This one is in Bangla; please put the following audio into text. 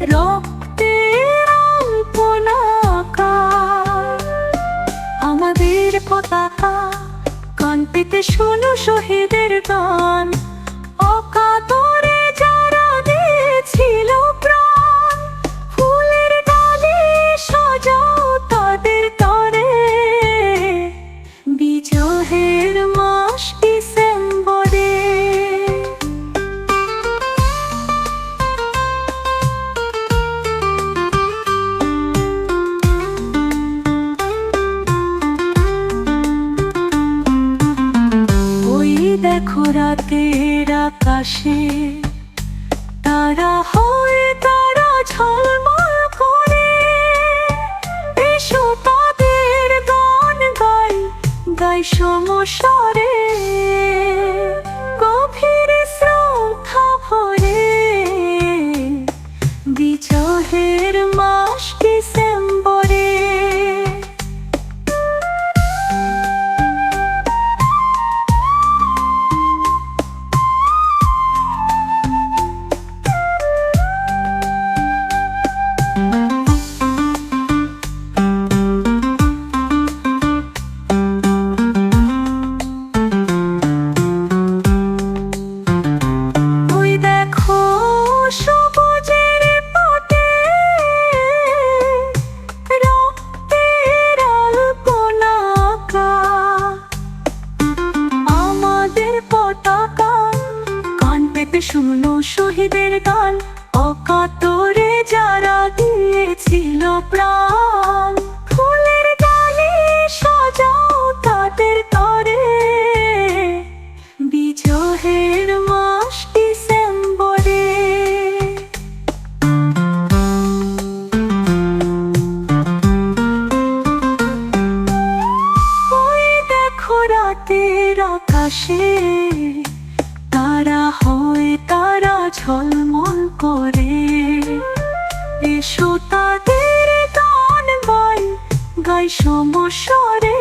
রক্তে আমাদের কান পেতে শহীদের গান। অকাতরে আকাশে তারা হয় তারা ঝলমল করে। এসো তাদের গান গাই গাই সমস্বরে শহীদের গান, অকাতরে যারা দিয়েছিল প্রাণ। ফুলের ডালে সাজাও তাদের তরে। বিজয়ের মাস ডিসেম্বরে। ওই দেখো রাতের আকাশে, তারা হয় তারা ঝলমল করে। এসো তাদের গান গাই গাই সমস্বরে।